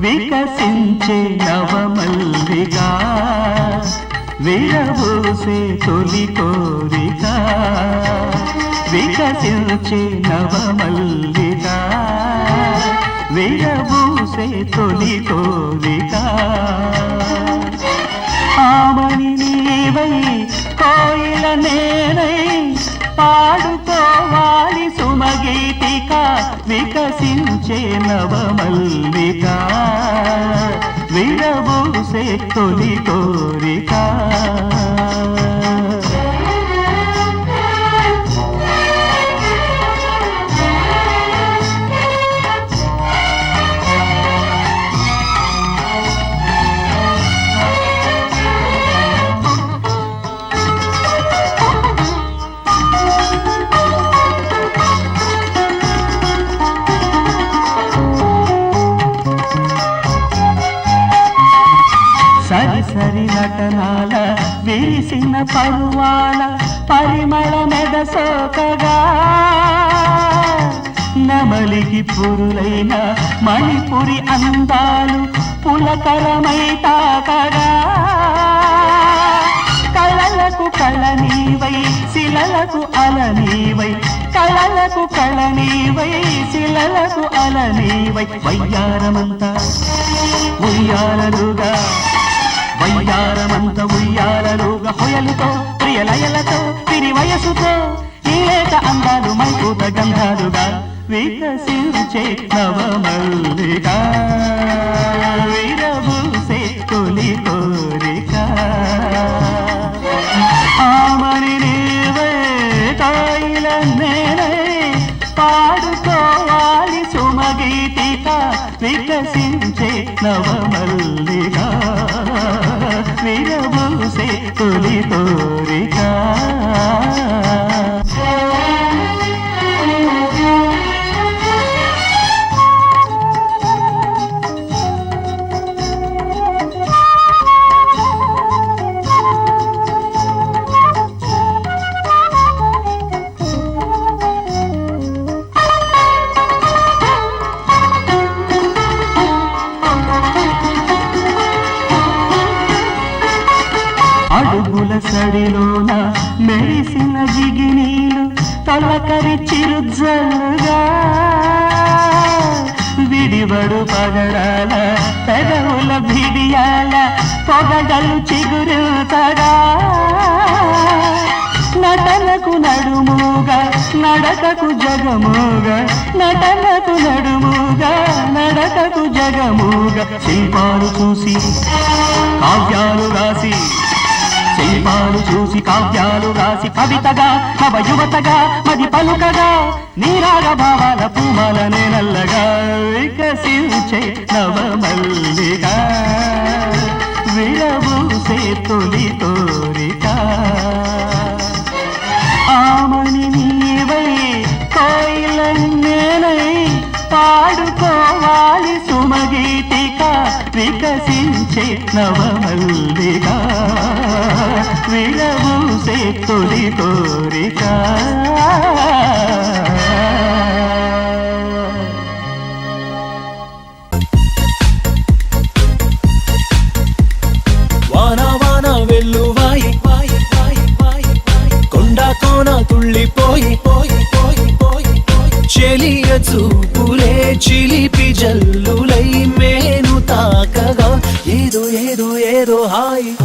వికసించే నవమల్లిగా విరబూసే తొలి కోరిక వికసించే నవమల్లిక విరబూసే తొలి కోరిక. ఆమని నీవై కోయిల నేనై పాడుకోవాలి సుమగీతిక వికసించే నవమల్లిక. విరబూసే తొలి కోరిక సరి నటనాల విరిసిన పరువాల పరిమళ మెదసోకగా నమలికి పురులైన మణిపురి అందాలు పులకరమై తాకగా. కళలకు కళనీవై శిలలకు అలనీవై కళలకు కళనీవై శిలలకు అలనీవై వయ్యారమంతా ఉయ్యాలలుగా. వయ్యారమంత ఉయ్యాలలుగా హొయలుతో ప్రియలయలతో తిరి వయసుతో ఈ లేత అందాలు మైకూత గంధాలుగా వికసించే నవమల్లిక. విరబూసే తొలి కోరిక. ఆమని నీవే తాయిల నేనే పాడుకోవాలి సుమగీతిక వికసించే నవమల్లిగా విరబూసే తొలి కోరిక. అడుగుల సడిలోన మెరిసిన జిగినీలు తొలకరి చిరుజల్లుగా విడివడు పగడాల పెదవుల బిడియాల పొగడలు చిగురుతగా నటనకు నడుముగా నడకకు జగముగా నటనకు నడుముగా నడకకు జగముగా శిల్పాలు చూసి కావ్యాలు రాసి శిల్పాలు చూసి కావ్యాలు రాసి కవితగా కవ యువతగా మది పలుకగా నీరాగ భావాల పూమలనే నల్లగా వికసించే నవమల్లిగా. వికసించే నవమల్లిక తొలి కోరిక. వాన వాన వెల్లువాయి కొండ కోన తుళ్ళిపోయి పోయి పోయి పోయి చెలియ చూపులే చిలిపి ఏదో ఏదో హాయి.